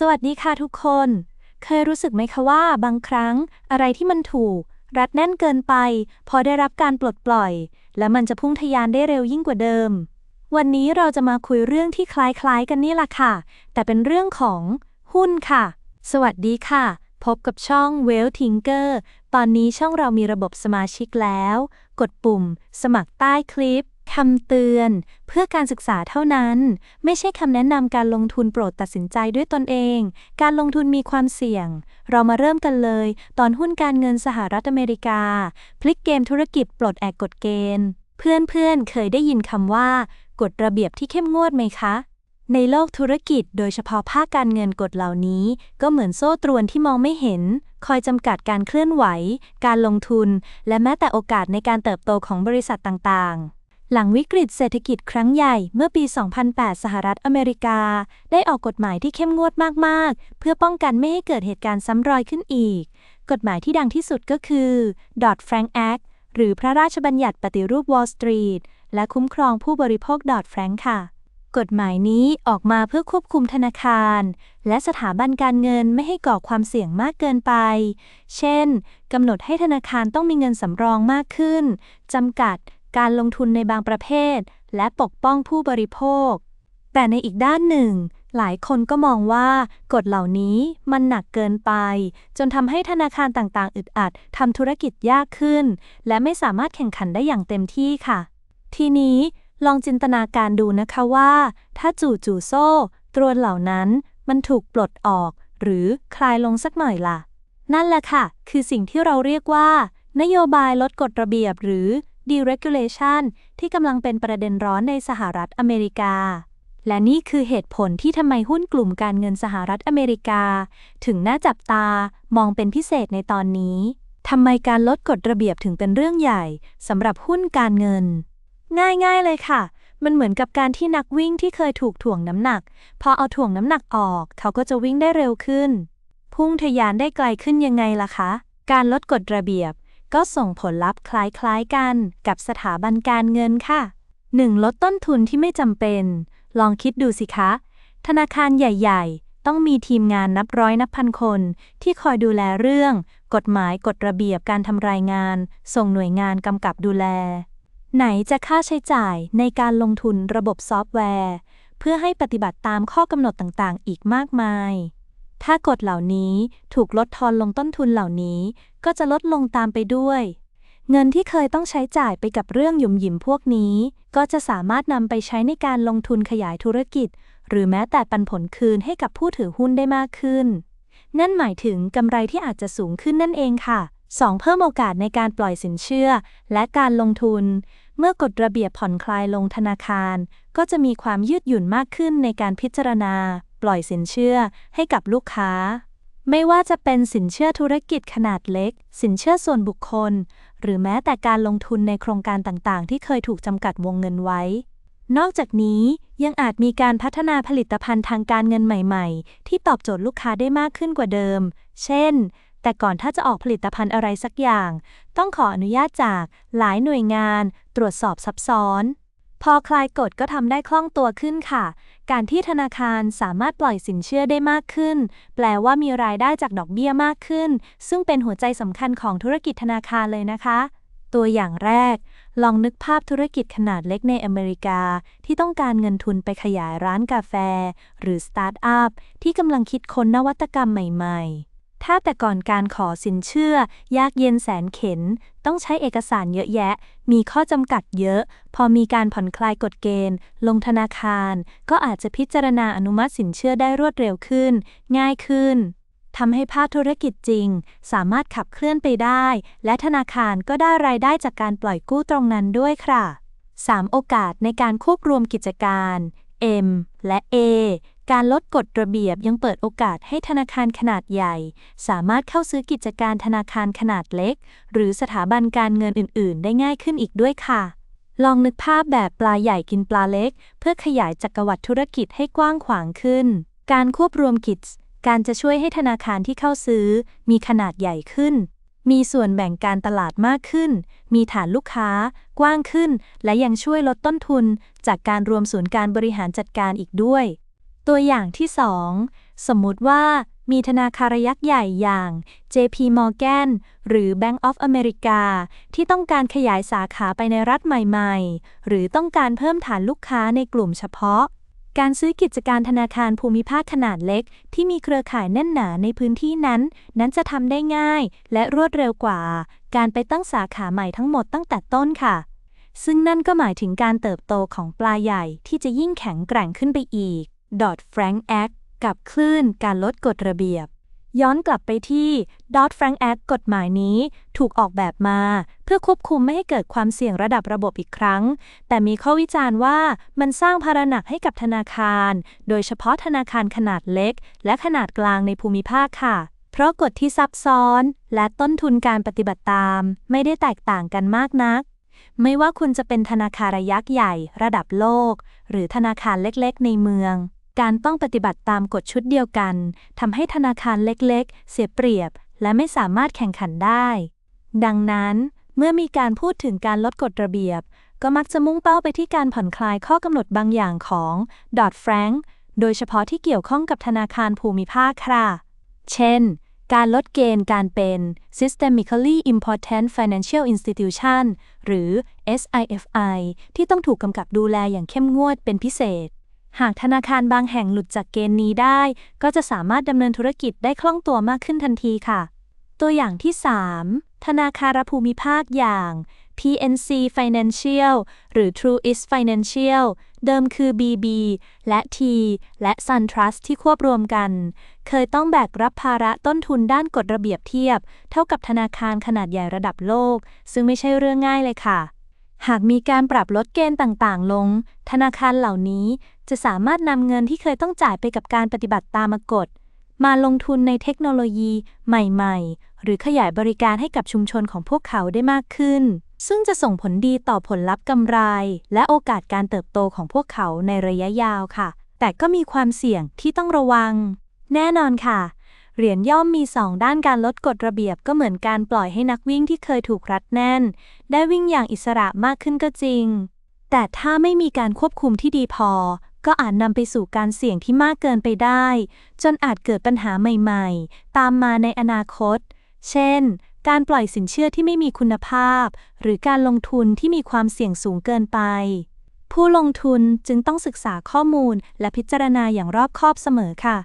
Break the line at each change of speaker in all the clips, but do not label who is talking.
สวัสดีค่ะทุกคน เคยรู้สึกไหมคะว่าบางครั้งอะไรที่มันถูก รัดแน่นเกินไป พอได้รับการปลดปล่อย และมันจะพุ่งทะยานได้เร็วยิ่งกว่าเดิม วันนี้เราจะมาคุยเรื่องที่คล้ายๆกันนี่แหละค่ะ แต่เป็นเรื่องของหุ้นค่ะ สวัสดีค่ะ พบกับช่อง w e l l Tinker ตอนนี้ช่องเรามีระบบสมาชิกแล้ว กดปุ่ม สมัครใต้คลิป คำเตือน เพื่อการศึกษาเท่านั้น ไม่ใช่คำแนะนำการลงทุนโปรดตัดสินใจด้วยตนเอง การลงทุนมีความเสี่ยง เรามาเริ่มกันเลย ตอนหุ้นการเงินสหรัฐอเมริกา พลิกเกมธุรกิจปลดแอกกฎเกณฑ์ เพื่อนๆ เคยได้ยินคำว่า กฎระเบียบที่เข้มงวดไหมคะ ในโลกธุรกิจโดยเฉพาะภาคการเงินกฎเหล่านี้ ก็เหมือนโซ่ตรวนที่มองไม่เห็น คอยจำกัดการเคลื่อนไหว การลงทุน และแม้แต่โอกาสในการเติบโตของบริษัทต่างๆ หลังวิกฤตเศรษฐกิจครั้งใหญ่เมื่อปี 2008 สหรัฐอเมริกา ได้ออกกฎหมายที่เข้มงวดมาก ๆ เพื่อป้องกันไม่ให้เกิดเหตุการณ์ซ้ำรอยขึ้นอีก กฎหมายที่ดังที่สุดก็คือ Dodd-Frank Act หรือพระราชบัญญัติปฏิรูป Wall Street และคุ้มครองผู้บริโภค Dodd-Frank ค่ะ กฎหมายนี้ออกมาเพื่อควบคุมธนาคาร และสถาบันการเงินไม่ให้ก่อความเสี่ยงมากเกินไป เช่นกำหนดให้ธนาคารต้องมีเงินสำรองมากขึ้นจำกัด การลงทุนในบางประเภท และปกป้องผู้บริโภค แต่ในอีกด้านหนึ่ง หลายคนก็มองว่ากฎเหล่านี้มันหนักเกินไป จนทำให้ธนาคารต่างๆ อึดอัดทำธุรกิจยากขึ้น และไม่สามารถแข่งขันได้อย่างเต็มที่ค่ะ ทีนี้ลองจินตนาการดูนะคะว่า ถ้าจู่จู่โซ่ ตรวนเหล่านั้นมันถูกปลดออก หรือคลายลงสักหน่อยล่ะ นั่นแหละค่ะ คือสิ่งที่เราเรียกว่า นโยบายลดกฎระเบียบหรือ deregulation ที่กำลังเป็นประเด็นร้อนในสหรัฐอเมริกา และนี่คือเหตุผลที่ทำไมหุ้นกลุ่มการเงินสหรัฐอเมริกา ถึงน่าจับตามองเป็นพิเศษในตอนนี้ทำไมการลดกฎระเบียบถึงเป็นเรื่องใหญ่สำหรับหุ้นการเงิน ง่ายๆเลยค่ะ มันเหมือนกับการที่นักวิ่งที่เคยถูกถ่วงน้ำหนัก พอเอาถ่วงน้ำหนักออก เขาก็จะวิ่งได้เร็วขึ้น พุ่งทะยานได้ไกลขึ้นยังไงล่ะคะ การลดกฎระเบียบ ก็ส่งผลลัพธ์คล้ายๆกันกับสถาบันการเงินค่ะ 1. ลดต้นทุนที่ไม่จำเป็น ลองคิดดูสิคะ ธนาคารใหญ่ ๆ ต้องมีทีมงานนับร้อยนับพันคน ที่คอยดูแลเรื่อง กฎหมายกฎระเบียบการทำรายงาน ส่งหน่วยงานกำกับดูแล ไหนจะค่าใช้จ่ายในการลงทุนระบบซอฟต์แวร์ เพื่อให้ปฏิบัติตามข้อกำหนดต่างๆ อีกมากมาย ถ้ากฎเหล่านี้ถูกลดทอนลงต้นทุนเหล่านี้ ก็จะลดลงตามไปด้วย เงินที่เคยต้องใช้จ่ายไปกับเรื่องหยุ่มหยิมพวกนี้ ก็จะสามารถนำไปใช้ในการลงทุนขยายธุรกิจ หรือแม้แต่ปันผลคืนให้กับผู้ถือหุ้นได้มากขึ้น นั่นหมายถึงกำไรที่อาจจะสูงขึ้นนั่นเองค่ะ 2. เพิ่มโอกาสในการปล่อยสินเชื่อ และการลงทุน เมื่อกฎระเบียบผ่อนคลายลงธนาคาร ก็จะมีความยืดหยุ่นมากขึ้นในการพิจารณา ปล่อยสินเชื่อให้กับลูกค้า ไม่ว่าจะเป็นสินเชื่อธุรกิจขนาดเล็ก สินเชื่อส่วนบุคคล หรือแม้แต่การลงทุนในโครงการต่างๆ ที่เคยถูกจำกัดวงเงินไว้ นอกจากนี้ยังอาจมีการพัฒนาผลิตภัณฑ์ทางการเงินใหม่ ๆ ที่ตอบโจทย์ลูกค้าได้มากขึ้นกว่าเดิม เช่นแต่ก่อนถ้าจะออกผลิตภัณฑ์อะไรสักอย่าง ต้องขออนุญาตจากหลายหน่วยงาน ตรวจสอบซับซ้อน พอคลายกฎก็ทำได้คล่องตัวขึ้นค่ะ การที่ธนาคารสามารถปล่อยสินเชื่อได้มากขึ้น แปลว่ามีรายได้จากดอกเบี้ยมากขึ้น ซึ่งเป็นหัวใจสำคัญของธุรกิจธนาคารเลยนะคะ ตัวอย่างแรก ลองนึกภาพธุรกิจขนาดเล็กในอเมริกา ที่ต้องการเงินทุนไปขยายร้านกาแฟ หรือสตาร์ทอัพที่กำลังคิดค้นนวัตกรรมใหม่ ๆ ถ้าแต่ก่อนการขอสินเชื่อ ยากเย็นแสนเข็น ต้องใช้เอกสารเยอะแยะ มีข้อจำกัดเยอะ พอมีการผ่อนคลายกฎเกณฑ์ ลงธนาคาร ก็อาจจะพิจารณาอนุมัติสินเชื่อได้รวดเร็วขึ้น ง่ายขึ้นทำให้ภาคธุรกิจจริง สามารถขับเคลื่อนไปได้ และธนาคารก็ได้รายได้จากการปล่อยกู้ตรงนั้นด้วยค่ะ 3. โอกาสในการควบรวมกิจการ M และ A การลดกฎระเบียบยังเปิดโอกาสให้ธนาคารขนาดใหญ่ สามารถเข้าซื้อกิจการธนาคารขนาดเล็ก หรือสถาบันการเงินอื่น ๆ ได้ง่ายขึ้นอีกด้วยค่ะ ลองนึกภาพแบบปลาใหญ่กินปลาเล็ก เพื่อขยายจักรวรรดิธุรกิจให้กว้างขวางขึ้น การควบรวมกิจการจะช่วยให้ธนาคารที่เข้าซื้อ มีขนาดใหญ่ขึ้น มีส่วนแบ่งการตลาดมากขึ้น มีฐานลูกค้า กว้างขึ้น และยังช่วยลดต้นทุน จากการรวมศูนย์การบริหารจัดการอีกด้วย ตัวอย่างที่สมมุติว่ามีธนาคารยักษ์ใหญ่อย่าง JP Morgan หรือ Bank of America ที่ต้องการขยายสาขาไปในรัฐใหม่ๆ หรือต้องการเพิ่มฐานลูกค้าในกลุ่มเฉพาะ การซื้อกิจการธนาคารภูมิภาคขนาดเล็ก ที่มีเครือข่ายแน่นหนาในพื้นที่นั้น นั้นจะทำได้ง่ายและรวดเร็วกว่า การไปตั้งสาขาใหม่ทั้งหมดตั้งแต่ต้นค่ะ ซึ่งนั่นก็หมายถึงการเติบโตของปลาใหญ่ที่จะยิ่งแข็งแกร่งขึ้นไปอีก Dot Frank Act กับคลื่นการลดกฎระเบียบ ย้อนกลับไปที่ Dot Frank Act กฎหมายนี้ถูกออกแบบมา เพื่อควบคุมไม่ให้เกิดความเสี่ยงระดับระบบอีกครั้ง แต่มีข้อวิจารณ์ว่ามันสร้างภาระหนักให้กับธนาคาร โดยเฉพาะธนาคารขนาดเล็ก และขนาดกลางในภูมิภาคค่ะ เพราะกฎที่ซับซ้อนและต้นทุนการปฏิบัติตาม ไม่ได้แตกต่างกันมากนักไม่ว่าคุณจะเป็นธนาคารยักษ์ใหญ่ ระดับโลก หรือธนาคารเล็กๆ ในเมือง การต้องปฏิบัติตามกฎชุดเดียวกันทำให้ธนาคารเล็กๆ เสียเปรียบ และไม่สามารถแข่งขันได้ ดังนั้น เมื่อมีการพูดถึงการลดกฎระเบียบ ก็มักจะมุ่งเป้าไปที่การผ่อนคลายข้อกำหนดบางอย่างของดอ t แฟรงค์โดยเฉพาะที่เกี่ยวข้องกับธนาคารภูมิภาคค่ะ เช่น การลดเกณฑ์การเป็น systemically important financial institution หรือ SIFI ที่ต้องถูกกำกับดูแลอย่างเข้มงวดเป็นพิเศษ หากธนาคารบางแห่งหลุดจากเกณฑ์นี้ได้ ก็จะสามารถดำเนินธุรกิจได้คล่องตัวมากขึ้นทันทีค่ะ ตัวอย่างที่ 3 ธนาคารภูมิภาคอย่าง PNC Financial หรือ Truist Financial เดิมคือ BB และ T และ SunTrust ที่ควบรวมกัน เคยต้องแบกรับภาระต้นทุนด้านกฎระเบียบเทียบ เท่ากับธนาคารขนาดใหญ่ระดับโลก ซึ่งไม่ใช่เรื่องง่ายเลยค่ะ หากมีการปรับลดเกณฑ์ต่างๆ ลง ธนาคารเหล่านี้ จะสามารถนำเงินที่เคยต้องจ่ายไปกับการปฏิบัติตามกฎ มาลงทุนในเทคโนโลยีใหม่ๆ หรือขยายบริการให้กับชุมชนของพวกเขาได้มากขึ้น ซึ่งจะส่งผลดีต่อผลลัพธ์กำไร และโอกาสการเติบโตของพวกเขาในระยะยาวค่ะ แต่ก็มีความเสี่ยงที่ต้องระวัง แน่นอนค่ะเหรียญย่อมมีสองด้านการลดกฎระเบียบก็เหมือนการปล่อยให้นักวิ่งที่เคยถูกรัดแน่น ได้วิ่งอย่างอิสระมากขึ้นก็จริง แต่ถ้าไม่มีการควบคุมที่ดีพอ ก็อาจนำไปสู่การเสี่ยงที่มากเกินไปได้ จนอาจเกิดปัญหาใหม่ๆ ตามมาในอนาคต เช่น การปล่อยสินเชื่อที่ไม่มีคุณภาพ หรือการลงทุนที่มีความเสี่ยงสูงเกินไป ผู้ลงทุนจึงต้องศึกษาข้อมูลและพิจารณาอย่างรอบคอบเสมอค่ะ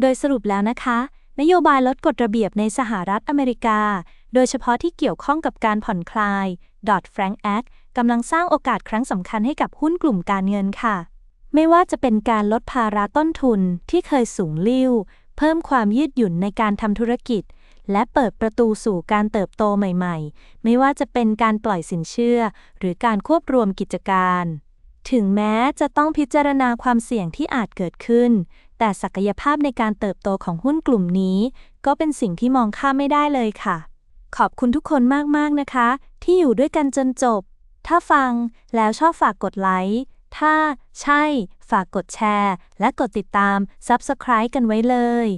โดยสรุปแล้วนะคะ นโยบายลดกฎระเบียบในสหรัฐอเมริกา โดยเฉพาะที่เกี่ยวข้องกับการผ่อนคลาย Dot Frank Act กำลังสร้างโอกาสครั้งสำคัญให้กับหุ้นกลุ่มการเงินค่ะ ไม่ว่าจะเป็นการลดภาระต้นทุนที่เคยสูงลิ่ว เพิ่มความยืดหยุ่นในการทำธุรกิจ และเปิดประตูสู่การเติบโตใหม่ๆ ไม่ว่าจะเป็นการปล่อยสินเชื่อ หรือการควบรวมกิจการ ถึงแม้จะต้องพิจารณาความเสี่ยงที่อาจเกิดขึ้น แต่ศักยภาพในการเติบโตของหุ้นกลุ่มนี้ ก็เป็นสิ่งที่มองข้ามไม่ได้เลยค่ะ ขอบคุณทุกคนมากๆนะคะ ที่อยู่ด้วยกันจนจบ ถ้าฟังแล้วชอบฝากกดไลค์ ถ้าใช่ ฝากกดแชร์ และกดติดตาม Subscribe กันไว้เลย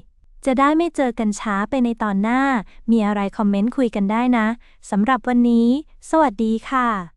จะได้ไม่เจอกันช้าไปในตอนหน้า มีอะไรคอมเมนต์คุยกันได้นะสำหรับวันนี้ สวัสดีค่ะ